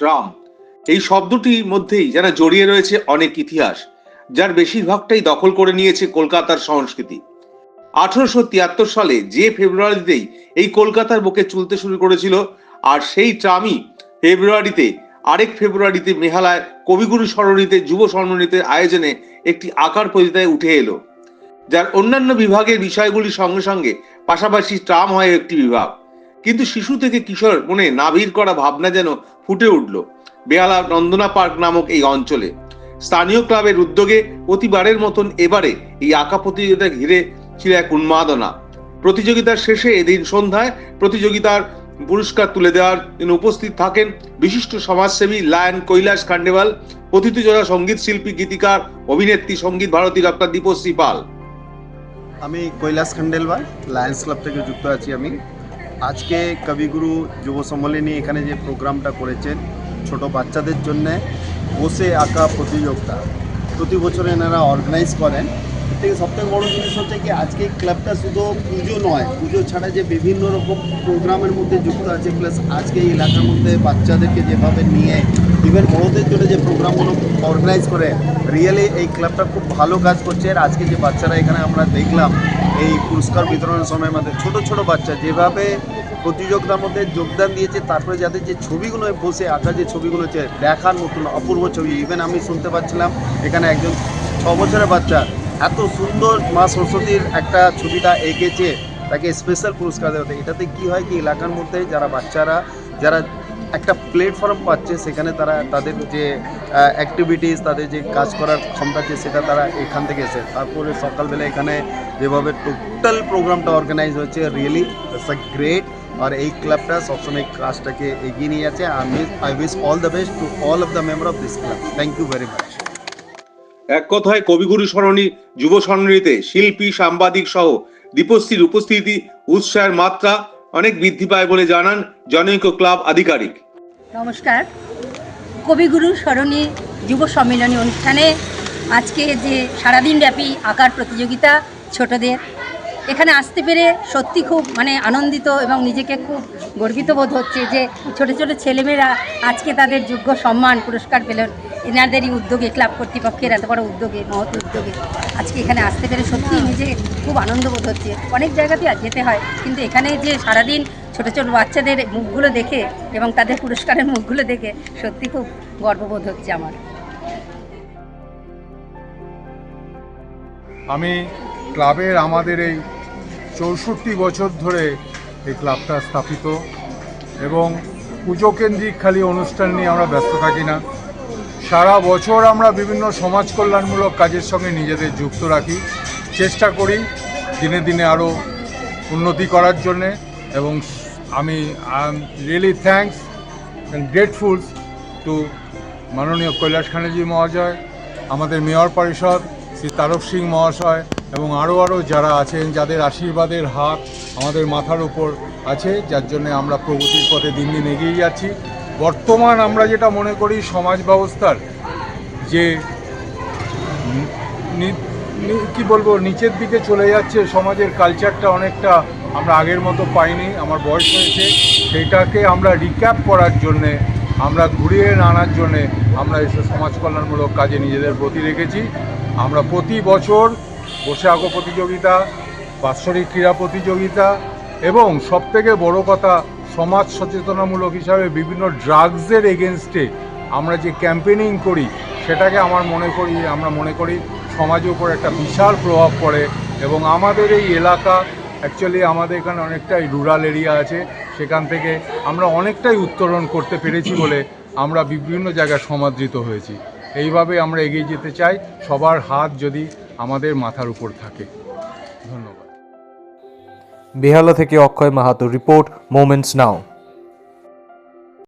Tram এই শব্দটির মধ্যেই যেন জড়িয়ে রয়েছে অনেক ইতিহাস, যার বেশিরভাগটাই দখল করে নিয়েছে কলকাতার সংস্কৃতি। আঠারোশো তিয়াত্তর সালে যে ফেব্রুয়ারিতেই এই কলকাতার বুকে চলতে শুরু করেছিল, আর সেই ট্রামই ফেব্রুয়ারিতে, আরেক ফেব্রুয়ারিতে মেঘালয় কবিগুরু সরণিতে, যুব সরণিতে আয়োজনে একটি আকার পরিতায় উঠে এলো, যার অন্যান্য বিভাগের বিষয়গুলির সঙ্গে সঙ্গে পাশাপাশি ট্রাম হয় একটি বিভাগ। কিন্তু শিশু থেকে কিশোর মনে নাভির করা ভাবনা যেন ফুটে উঠল। বেহালা নন্দনা পার্ক নামক এই অঞ্চলে। স্থানীয় ক্লাবের উদ্যোগে প্রতিবারের মতন এবারে এই আঁকা প্রতিযোগিতা ঘিরে ছিল এক উন্মাদনা। প্রতিযোগিতার শেষে এদিন সন্ধ্যায় প্রতিযোগিতার পুরস্কার তুলে দেওয়ার জন্য উপস্থিত থাকেন বিশিষ্ট সমাজসেবী লায়ন কৈলাস খান্ডেওয়াল পতিতজোড়া সংগীত শিল্পী, গীতিকার, অভিনেত্রী, সংগীত ভারতী ডক্টর দীপশ্রী পাল। আমি কৈলাস খান্ডেলওয়াল, লায়ন্স ক্লাব থেকে যুক্ত আছি আমি। আজকে কবিগুরু যুব সম্মেলনী এখানে যে প্রোগ্রামটা করেছেন ছোট বাচ্চাদের জন্য বসে আঁকা প্রতিযোগিতা। প্রতি বছর এনারা অর্গানাইজ করেন। থেকে সবথেকে বড় জিনিস হচ্ছে কি, আজকে ক্লাবটা শুধু পুজো নয়, পুজো ছাড়া যে বিভিন্ন রকম প্রোগ্রামের মধ্যে যুক্ত আছে প্লাস আজকে এই এলাকার মধ্যে বাচ্চাদেরকে যেভাবে নিয়ে ইভেন বড়োদের জন্য যে প্রোগ্রামগুলো অর্গানাইজ করে রিয়েলি এই ক্লাবটা খুব ভালো কাজ করছে আর আজকে যে বাচ্চারা এখানে আমরা দেখলাম, এই পুরস্কার বিতরণের সময়ের মধ্যে ছোট ছোট বাচ্চা যেভাবে প্রতিযোগিতার মধ্যে যোগদান দিয়েছে, তারপরে যাদের যে ছবিগুলো বসে আঁকা যে ছবিগুলো হচ্ছে, দেখার মতন অপূর্ব ছবি ইভেন আমি শুনতে পাচ্ছিলাম, এখানে একজন ছ বছরের বাচ্চা এত সুন্দর মা সরস্বতীর একটা ছবিটা এঁকেছে, তাকে স্পেশাল পুরস্কার দেওয়া। এটাতে কি হয় কি, এলাকার মধ্যে যারা বাচ্চারা, যারা একটা প্ল্যাটফর্ম পাচ্ছে, সেখানে তারা তাদের যে অ্যাক্টিভিটিস তাদের যে কাজ করার ক্ষমতা আছে, সেটা তারা এখান থেকে এসে, তারপরে সকালবেলা এখানে যেভাবে টোটাল প্রোগ্রামটা অর্গানাইজ হচ্ছে রিয়েলি ইটস আ গ্রেট আর এই ক্লাবটা সবসময় কাজটাকে এগিয়ে নিয়ে যাচ্ছে I wish all the best to all of the member of this club thank you very much এক কথায় কবিগুরু সরণি, যুব সরণিতে শিল্পী, সাংবাদিক সহ দীপশ্রীর উপস্থিতি, উৎসাহের মাত্রা অনেক বৃদ্ধি পায় বলে জানান জনৈক ক্লাব আধিকারিক। নমস্কার। কবিগুরু স্মরণী যুব সম্মেলনী অনুষ্ঠানে আজকে যে সারাদিন ব্যাপী আঁকার প্রতিযোগিতা ছোটদের এখানে আসতে পেরে সত্যি খুব মানে আনন্দিত এবং নিজেকে খুব গর্বিত বোধ হচ্ছে যে ছোট ছোট ছেলেমেয়েরা আজকে তাদের যোগ্য সম্মান পুরস্কার পেলেন। এনাদেরই উদ্যোগে, ক্লাব কর্তৃপক্ষের এত বড় উদ্যোগে, মহৎ উদ্যোগে আজকে এখানে আসতে পেরে সত্যি নিজে খুব আনন্দ বোধ হচ্ছে। অনেক জায়গাতেই যেতে হয়, কিন্তু এখানে যে সারাদিন ছোট ছোট বাচ্চাদের মুখগুলো দেখে এবং তাদের পুরস্কারের মুখগুলো দেখে সত্যি খুব গর্ববোধ হচ্ছে আমার। আমি ক্লাবের আমাদের এই চৌষট্টি বছর ধরে এই ক্লাবটা স্থাপিত এবং পুজো কেন্দ্রিক খালি অনুষ্ঠান নিয়ে আমরা ব্যস্ত থাকি না। সারা বছর আমরা বিভিন্ন সমাজ কল্যাণমূলক কাজের সঙ্গে নিজেদের যুক্ত রাখি। চেষ্টা করি দিনে দিনে আরও উন্নতি করার জন্যে এবং আমি I am really thanks and grateful to মাননীয় কৈলাস খানেজি মহাশয়, আমাদের মেয়র পরিষদ, শ্রী তারক সিং মহাশয় এবং আরও আরও যারা আছেন, যাদের আশীর্বাদের হাত আমাদের মাথার উপর আছে, যার জন্য আমরা প্রগতির পথে দিন দিন এগিয়ে যাচ্ছি। বর্তমান আমরা যেটা মনে করি সমাজ ব্যবস্থার যে কি বলব, নিচের দিকে চলে যাচ্ছে, সমাজের কালচারটা অনেকটা আমরা আগের মতো পাইনি, আমার বয়স হয়েছে। সেইটাকে আমরা রিক্যাপ করার জন্যে, আমরা ঘুরিয়ে আনার জন্যে আমরা এসে সমাজ কল্যাণমূলক কাজে নিজেদের প্রতি রেখেছি। আমরা প্রতি বছর বসে আঁকো প্রতিযোগিতা, বাৎসরিক ক্রীড়া প্রতিযোগিতা এবং সবথেকে বড় কথা, সমাজ সচেতনামূলক হিসাবে বিভিন্ন ড্রাগসের এগেনস্টে আমরা যে ক্যাম্পেনিং করি, সেটাকে আমার মনে করি, আমরা মনে করি সমাজের উপর একটা বিশাল প্রভাব পড়ে এবং আমাদের এই এলাকা অ্যাকচুয়ালি আমাদের এখানে অনেকটাই রুরাল এরিয়া আছে, সেখান থেকে আমরা অনেকটাই উত্তরণ করতে পেরেছি বলে আমরা বিভিন্ন জায়গায় সমাদৃত হয়েছি। এইভাবে আমরা এগিয়ে যেতে চাই, সবার হাত যদি আমাদের মাথার উপর থাকে। ধন্যবাদ। বেহালা থেকে Akshay Mahato report moments now